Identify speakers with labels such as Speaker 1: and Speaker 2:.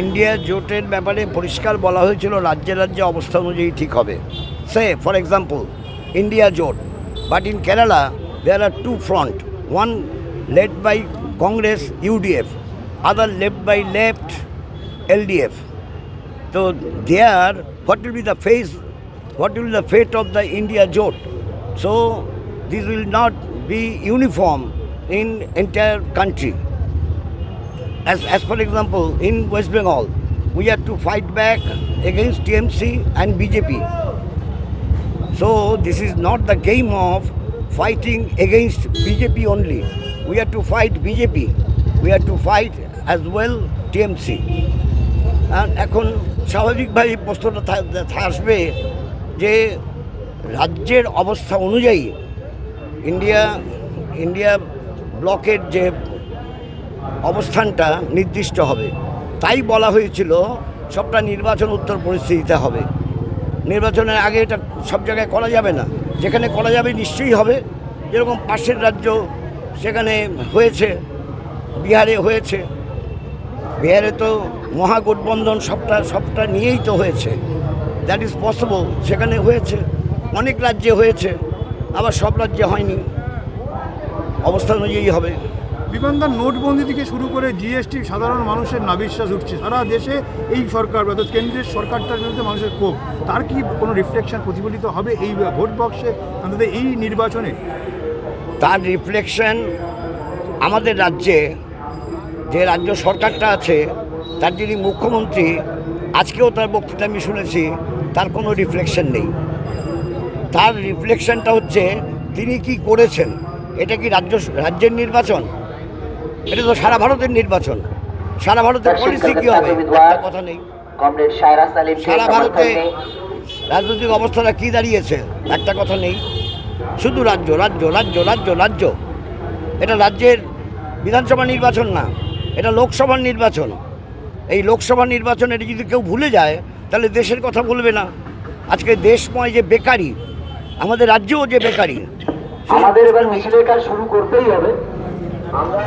Speaker 1: India জোটের ব্যাপারে পরিষ্কার বলা হয়েছিল রাজ্যে রাজ্যে অবস্থা অনুযায়ী ঠিক হবে। সে ফর এক্সাম্পল ইন্ডিয়া জোট but in Kerala there are two front one led by Congress UDF other left by left LDF তো there what will be the face what will the fate of the India জোট so this will not be uniform in entire country as, as for example, in West Bengal, we have to fight back against TMC and BJP. So this is not the game of fighting against BJP only. We have to fight BJP. We have to fight as well TMC. আর এখন স্বাভাবিকভাবে প্রশ্নটা আসবে যে রাজ্যের অবস্থা অনুযায়ী India India ব্লকের যে অবস্থানটা নির্দিষ্ট হবে। তাই বলা হয়েছিল সবটা নির্বাচন উত্তর পরিস্থিতিতে হবে। নির্বাচনের আগে এটা সব জায়গায় করা যাবে না। যেখানে করা যাবে নিশ্চয়ই হবে। যেরকম পাশের রাজ্য সেখানে হয়েছে, বিহারে হয়েছে। বিহারে তো মহাগঠবন্ধন সবটা সবটা নিয়েই তো হয়েছে। দ্যাট ইজ পসিবল সেখানে হয়েছে। অনেক রাজ্যে হয়েছে। আবার সব রাজ্যে হয়নি। অবস্থা অনুযায়ী হবে।
Speaker 2: বিমানদার নোটবন্দি থেকে শুরু করে জিএসটি সাধারণ মানুষের নাবিশ্বাস উঠছে। সারা দেশে এই সরকার, অর্থাৎ কেন্দ্রের সরকারটার বিরুদ্ধে মানুষের ক্ষোভ। তার কি কোনো রিফ্লেকশন প্রতিফলিত হবে এই ভোট বক্সে অন্তত এই নির্বাচনে।
Speaker 1: তার রিফ্লেকশন আমাদের রাজ্যে, যে রাজ্য সরকারটা আছে, তার যিনি মুখ্যমন্ত্রী, আজকেও তার বক্তৃতা আমি শুনেছি, তার কোনো রিফ্লেকশন নেই। তার রিফ্লেকশনটা হচ্ছে, তিনি কি করেছেন? এটা কি রাজ্য, রাজ্যের নির্বাচন? এটা তো সারা ভারতের নির্বাচন। সারা ভারতের পলিসি কী হবে? কথা নেই। সারা ভারতে রাজনৈতিক অবস্থাটা কী দাঁড়িয়েছে? একটা কথা নেই। শুধু রাজ্য রাজ্য রাজ্য রাজ্য রাজ্য। এটা রাজ্যের বিধানসভা নির্বাচন না এটা লোকসভার নির্বাচন। এই লোকসভা নির্বাচন এটা যদি কেউ ভুলে যায় তাহলে দেশের কথা বলবে না। আজকে দেশময় যে বেকারি আমাদের রাজ্যেও যে বেকারি
Speaker 3: আমাদের এবার মিছিলের কাজ শুরু করতেই হবে। আমরা